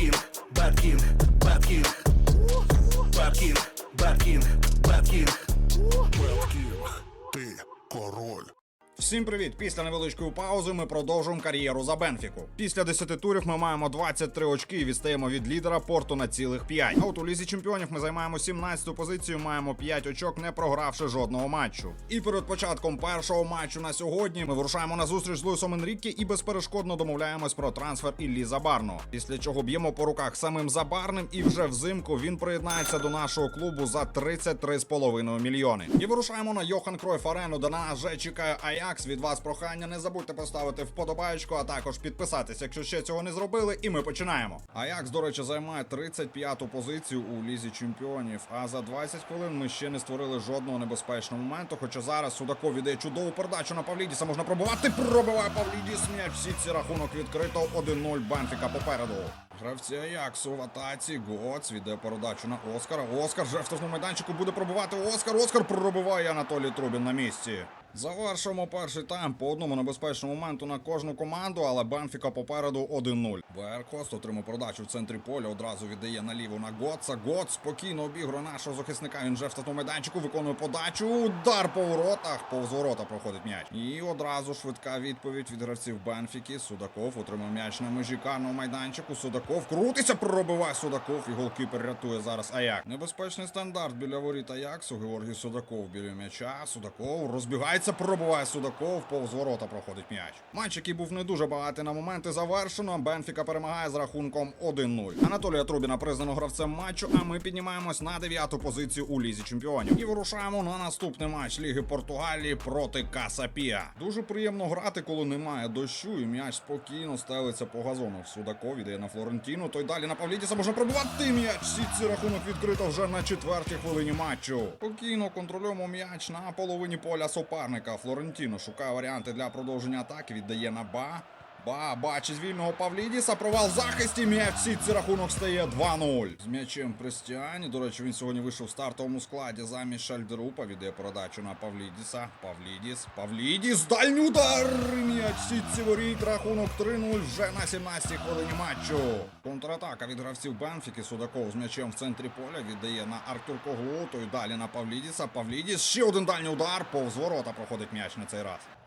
King, Bad King, Bad King, Bad Всім привіт! Після невеличкої паузи ми продовжуємо кар'єру за Бенфіку. Після 10 турів ми маємо 23 очки і відстаємо від лідера порту на цілих 5. А от у лізі чемпіонів ми займаємо 17 позицію, маємо 5 очок, не програвши жодного матчу. І перед початком першого матчу на сьогодні ми вирушаємо на зустріч з Луїсом Енріккі і безперешкодно домовляємось про трансфер Іллі Забарного. Після чого б'ємо по руках самим Забарним, і вже взимку він приєднається до нашого клубу за 33,5 мільйони. І вирушаємо на Йохан Кройф Арену, де на нас вже чекає Аякс. Від вас прохання. Не забудьте поставити вподобаєчку, а також підписатись, якщо ще цього не зробили. І ми починаємо. Аякс, до речі, займає 35-ту позицію у лізі чемпіонів. А за 20 хвилин ми ще не створили жодного небезпечного моменту. Хоча зараз Судаков віддає чудову передачу на Павлідіса. Можна пробувати. Пробиває Павлідіс. М'яч всі ці рахунок відкрито. 1-0 Бенфіка попереду. Гравці Аяксу в атаці. Гоц віддає передачу на Оскара. Оскар вже в штрафному майданчику буде пробивати Оскар. Оскар пробиває Анатолій Трубін на місці. Завершимо перший тайм по одному небезпечному моменту на кожну команду, але Бенфіка попереду 1-0. Верхост отримав передачу в центрі поля, одразу віддає наліво на Готса. Гоц спокійно обігрує нашого захисника. Він вже в штатному майданчику виконує подачу. Удар по воротах. Повз ворота проходить м'яч. І одразу швидка відповідь від гравців Бенфіки. Судаков отримав м'яч на межі карного майданчику. Судаков крутиться, пробиває Судаков. І голкіпер рятує зараз Аяк. Небезпечний стандарт біля воріт Аяксу. Георгій Судаков біля м'яча. Судаков розбігається, пробиває Судаков. Повз ворота проходить м'яч. Матч, який був не дуже багатий на моменти, завершено. Бенфіка перемагає з рахунком 1-0. Анатолія Трубіна признано гравцем матчу. А ми піднімаємось на дев'яту позицію у лізі чемпіонів. І вирушаємо на наступний матч Ліги Португалії проти Касапія. Дуже приємно грати, коли немає дощу, і м'яч спокійно стелиться по газону. Судаков іде на Флорентіну. Той далі на Павлідіса можна пробивати м'яч. Сітці рахунок відкрито вже на четвертій хвилині матчу. Спокійно контролюємо м'яч на половині поля суперника. Флорентіно шукає варіанти для продовження атаки. Віддає на ба. Ба, бачить вільного Павлідіса, провал в захисті, м'яч цей рахунок стає 2-0. З м'ячем Пристіані, до речі, він сьогодні вийшов в стартовому складі замість Шальдерупа, віддає передачу на Павлідіса. Павлідіс, Павлідіс, дальній удар, м'яч сітці воріт, рахунок 3-0 вже на 17-й хвилині матчу. Контратака від гравців Бенфіки, Судаков з м'ячем в центрі поля, віддає на Артур Коглу, той далі на Павлідіса, Павлідіс, ще один дальній удар, повз ворота проходить м'яч на цей раз.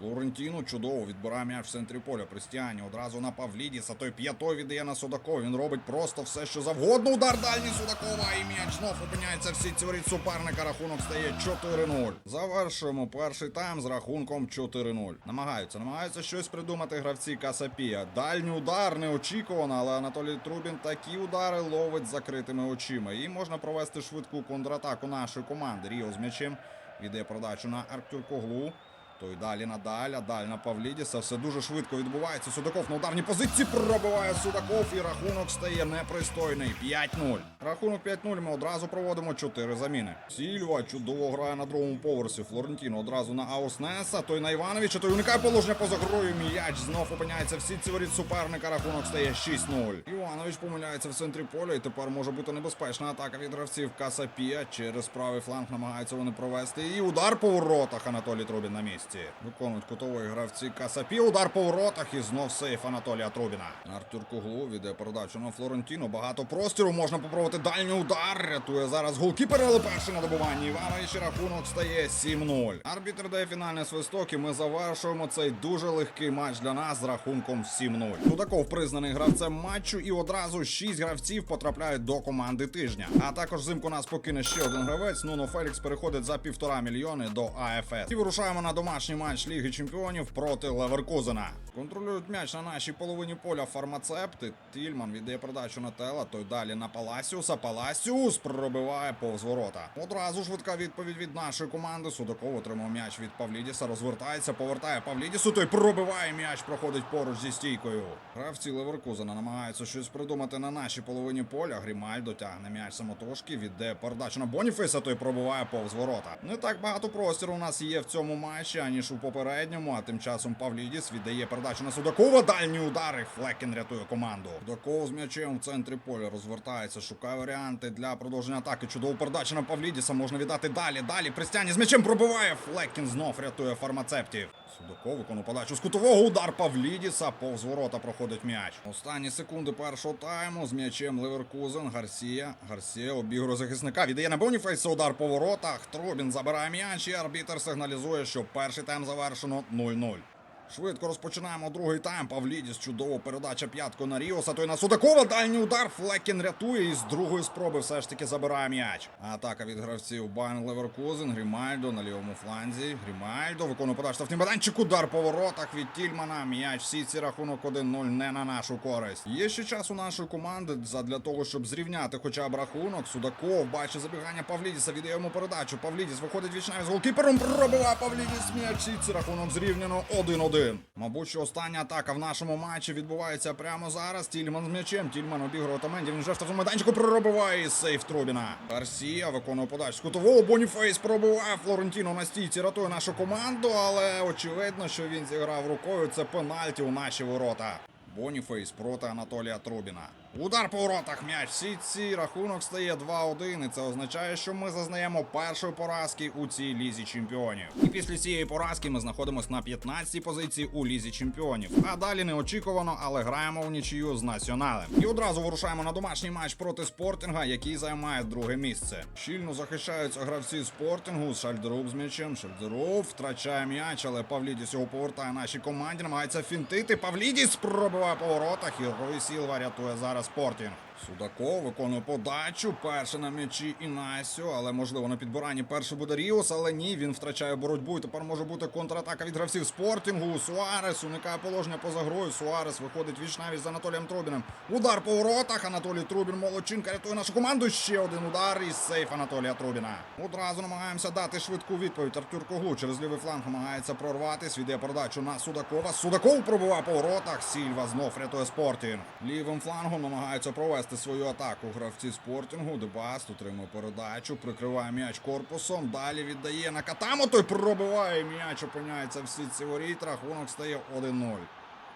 Флорентіно чудово відбирає м'яч в центрі поля. Пристіані одразу на Павлідіса. Той п'ятой віддає на Судакова. Він робить просто все, що завгодно. Удар дальній Судакова. І м'яч знов опиняється всі ці воріт суперника. Рахунок стає 4-0. Завершуємо перший тайм з рахунком 4-0. Намагаються, намагаються щось придумати гравці Касапія. Дальній удар неочікувано, але Анатолій Трубін такі удари ловить закритими очима. І можна провести швидку контратаку нашої команди. Ріо з м'ячем віддає продачу на Артур Коглу. Той далі на Даля, далі на Павлідіса. Все дуже швидко відбувається. Судаков на ударній позиції пробиває Судаков і рахунок стає непристойний. 5-0. Рахунок 5-0 ми одразу проводимо 4 заміни. Сільва чудово грає на другому поверсі. Флорентіно одразу на Ауснеса. Той на Івановича, той уникає положення поза грою. М'яч знов опиняється в сітці воріт суперника. Рахунок стає 6-0. Іванович помиляється в центрі поля і тепер може бути небезпечна атака від гравців Касапія. Через правий фланг намагаються вони провести. І удар по воротах Анатолій Трубін на місці. Виконують кутової гравці Касапі. Удар по воротах і знов сейф Анатолія Трубіна. Артур Куглу віде передачу на Флорентіно. Багато простіру. Можна попробувати дальній удар. Рятує зараз голкіпер, але перший на добуванні. Іванович і рахунок стає 7-0. Арбітр дає фінальний свисток і ми завершуємо цей дуже легкий матч для нас з рахунком 7-0. Судаков признаний гравцем матчу і одразу 6 гравців потрапляють до команди тижня. А також взимку нас покине ще один гравець. Нуно Фелікс переходить за півтора мільйони до АФС. І вирушаємо на домашній матч Ліги Чемпіонів проти Леверкузена. Контролюють м'яч на нашій половині поля фармацепти. Тільман віддає передачу на Тела, той далі на Паласіуса. Паласіус пробиває повз ворота. Одразу швидка відповідь від нашої команди. Судаков отримав м'яч від Павлідіса, розвертається, повертає Павлідісу. Той пробиває м'яч, проходить поруч зі стійкою. Гравці Леверкузена намагаються щось придумати на нашій половині поля. Грімальдо тягне м'яч самотужки, віддає передачу на Боніфейса, той пробиває повз ворота. Не так багато простіру у нас є в цьому матчі, аніж у попередньому. А тим часом Павлідіс віддає передачу на Судакова. Дальні удари. Флекін рятує команду. Судаков з м'ячем в центрі поля розвертається, шукає варіанти для продовження атаки. Чудову передачу на Павлідіса можна віддати далі. Далі Пристяні з м'ячем пробиває. Флекін знов рятує фармацептів. Судаков виконує подачу з кутового удар Павлідіса. Повз ворота проходить м'яч. Останні секунди першого тайму з м'ячем Леверкузен. Гарсія. Гарсія обігрує захисника. Віддає на Боніфейса удар по воротах. Трубін забирає м'яч і арбітер сигналізує, що перший тайм завершено 0-0. Швидко розпочинаємо другий тайм. Павлідіс чудово передача п'ятку на Ріоса. Той на Судакова. Дальній удар. Флекін рятує і з другої спроби все ж таки забирає м'яч. Атака від гравців Байн Леверкузен. Грімальдо на лівому фланзі. Грімальдо виконує подачу штрафний майданчик. Удар по воротах від Тільмана. М'яч всі ці рахунок 1-0 не на нашу користь. Є ще час у нашої команди для того, щоб зрівняти хоча б рахунок. Судаков бачить забігання Павлідіса. Віддає йому передачу. Павлідіс виходить вічна з голкіпером. Пробиває Павлідіс м'яч. Всі ці рахунок зрівняно 1-1. Мабуть, що остання атака в нашому матчі відбувається прямо зараз. Тільман з м'ячем. Тільман обігрує Отаменді. Він вже в штрафному майданчику пробиває і сейф Трубіна. Гарсія виконує подачу Скутового. Боніфейс пробиває Флорентіно на стійці. Рятує нашу команду, але очевидно, що він зіграв рукою. Це пенальті у наші ворота. Боніфейс проти Анатолія Трубіна. Удар по воротах м'яч. Всі ці рахунок стає 2-1. І це означає, що ми зазнаємо першої поразки у цій лізі чемпіонів. І після цієї поразки ми знаходимося на 15-й позиції у лізі чемпіонів. А далі неочікувано, але граємо в нічию з націоналем. І одразу вирушаємо на домашній матч проти спортінга, який займає друге місце. Щільно захищаються гравці спортингу. Шальдеруб з м'ячем. Шальдеруб втрачає м'яч, але Павлідіс його повертає нашій команді. Намагається фінтити. Павлідіс пробиває по воротах. І Рой Сілва рятує зараз спортінг. Судаков виконує подачу. Перший на м'ячі Інасіо, але можливо на підбиранні перший буде Ріос, але ні, він втрачає боротьбу. І тепер може бути контратака від гравців спортінгу. Суарес уникає положення поза грою. Суарес виходить віч навіть з Анатолієм Трубіним. Удар по воротах. Анатолій Трубін молодчинка рятує нашу команду. Ще один удар і сейф Анатолія Трубіна. Одразу намагаємося дати швидку відповідь. Артюр Коглу через лівий фланг намагається прорватись. Віддає передачу на Судакова. Судаков пробиває по воротах. Сільва знов рятує спортінг. Лівим флангом намагаються провести свою атаку. Гравці спортінгу. Дебаст отримує передачу, прикриває м'яч корпусом. Далі віддає на Катамо. Той пробиває м'яч. Опиняється всі ці воріт. Рахунок стає 1-0.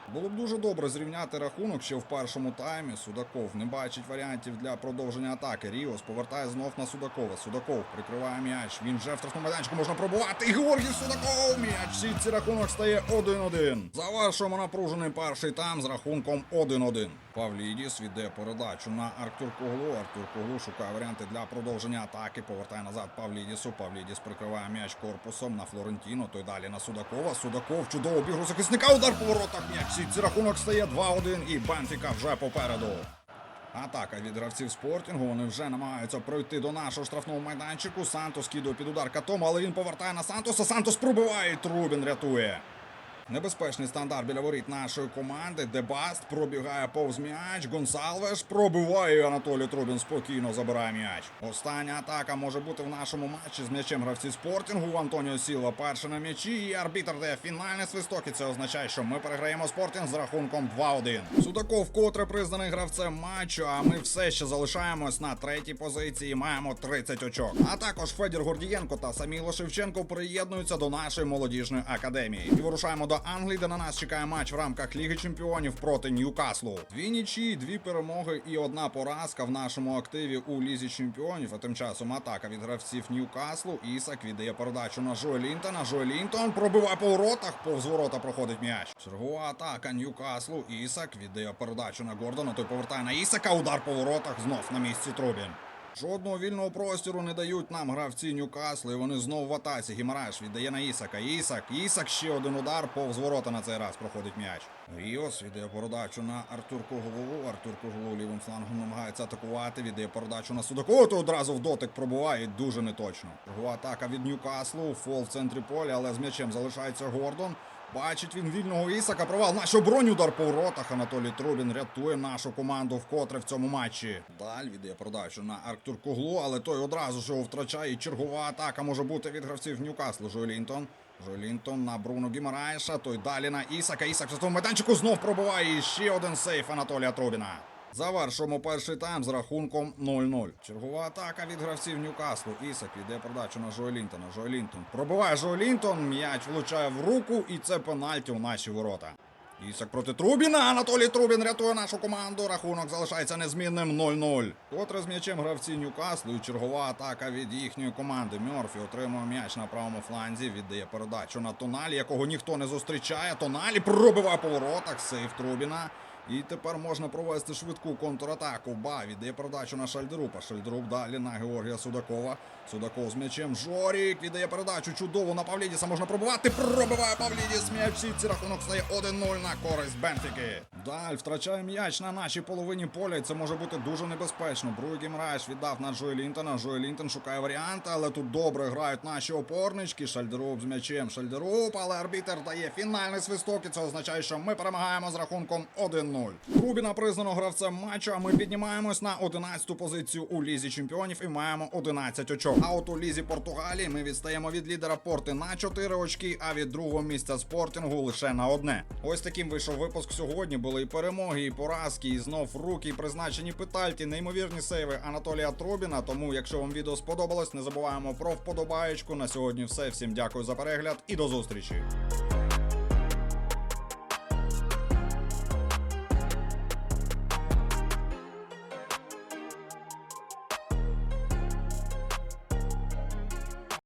Було б дуже добре зрівняти рахунок ще в першому таймі. Судаков не бачить варіантів для продовження атаки. Ріос повертає знов на Судакова. Судаков прикриває м'яч. Він вже в штрафному майданчику можна пробувати. І Георгій Судаков м'яч. Всі ці рахунок стає 1-1. Завершуємо напружений перший тайм з рахунком 1-1. Павлідіс віддає передачу на Артур Коглу. Артур Коглу шукає варіанти для продовження атаки. Повертає назад Павлідісу. Павлідіс прикриває м'яч корпусом на Флорентіно. Той далі на Судакова. Судаков чудово бігру захисника. Удар по воротах м'яч. Всі ці рахунок стає 2-1 і Бенфіка вже попереду. Атака від гравців спортінгу. Вони вже намагаються пройти до нашого штрафного майданчику. Сантос кидає під удар Катома, але він повертає на Сантоса. Сантос пробиває. Трубін рятує. Небезпечний стандарт біля воріт нашої команди. Дебаст пробігає повз м'яч. Гонсалвеш пробиває. Анатолій Трубін спокійно забирає м'яч. Остання атака може бути в нашому матчі з м'ячем гравці спортінгу. Антоніо Сілва перший на м'ячі. І арбітр дає фінальний свисток. І це означає, що ми переграємо спортінг з рахунком 2-1. Судаков вкотре признаний гравцем матчу. А ми все ще залишаємось на третій позиції. Маємо 30 очок. А також Федір Гордієнко та Саміло Шевченко приєднуються до нашої молодіжної академії. І вирушаємо до Англії, де на нас чекає матч в рамках Ліги Чемпіонів проти Ньюкаслу. Дві нічі, дві перемоги і одна поразка в нашому активі у Лізі Чемпіонів. А тим часом атака від гравців Ньюкаслу. Ісак віддає передачу на Джо Лінтона. Джо Лінтон пробиває по воротах. Повз ворота проходить м'яч. Чергова атака Ньюкаслу. Ісак віддає передачу на Гордона. Той повертає на Ісака. Удар по воротах. Знов на місці Трубін. Жодного вільного простіру не дають нам гравці Ньюкаслу, і вони знову в атаці. Гімараш віддає на Ісака. Ісак, Ісак, ще один удар, повз ворота на цей раз проходить м'яч. Ріос віддає передачу на Артурку голову. Артурку голову лівим флангом намагається атакувати. Віддає передачу на Судакова, то одразу в дотик пробуває дуже неточно. Чергова атака від Ньюкаслу. Фол в центрі поля, але з м'ячем залишається Гордон. Бачить він вільного Ісака. Провал Наш броню удар по воротах. Анатолій Трубін рятує нашу команду вкотре в цьому матчі. Даль віддає продачу на Арктур Куглу, але той одразу ж його втрачає. Чергова атака може бути від гравців Ньюкаслу. Жолінтон. Жолінтон на Бруно Гімараєша. Той далі на Ісака. Ісак в цьому майданчику знов пробиває. І ще один сейф Анатолія Трубіна. Завершуємо перший тайм з рахунком 0-0. Чергова атака від гравців Ньюкаслу. Ісак віддає передачу на Жоелінтона. Жоелінтон пробиває Жоелінтон, м'яч влучає в руку, і це пенальті у наші ворота. Ісак проти Трубіна. Анатолій Трубін рятує нашу команду. Рахунок залишається незмінним 0-0. Котре з м'ячем гравці Ньюкаслу і чергова атака від їхньої команди. Мьорфі отримує м'яч на правому фланзі. Віддає передачу на Тоналі, якого ніхто не зустрічає. Тоналі пробиває по воротах. Сейф Трубіна. І тепер можна провести швидку контратаку. Ба віддає передачу на Шальдерупа. Шальдеруп далі на Георгія Судакова. Судаков з м'ячем. Жорік віддає передачу чудово на Павлідіса. Можна пробивати. Пробиває Павлідіс. М'яч сітці. Рахунок стає 1-0 на користь Бенфіки. Даль втрачає м'яч на нашій половині поля. І це може бути дуже небезпечно. Бруйгім Райш віддав на Джої Лінтона. Джої Лінтон шукає варіанти, але тут добре грають наші опорнички. Шальдеруп з м'ячем. Шальдеруп, але арбітер дає фінальний свисток. І це означає, що ми перемагаємо з рахунком 1-0. Рубіна признано гравцем матчу. А ми піднімаємось на 11-ту позицію у лізі чемпіонів і маємо 11 очок. А от у лізі Португалії ми відстаємо від лідера порти на 4 очки, а від другого місця спортінгу лише на одне. Ось таким вийшов випуск сьогодні. Були і перемоги, і поразки, і знов руки, і призначені петальті, неймовірні сейви Анатолія Трубіна. Тому, якщо вам відео сподобалось, не забуваємо про вподобаєчку. На сьогодні все. Всім дякую за перегляд і до зустрічі.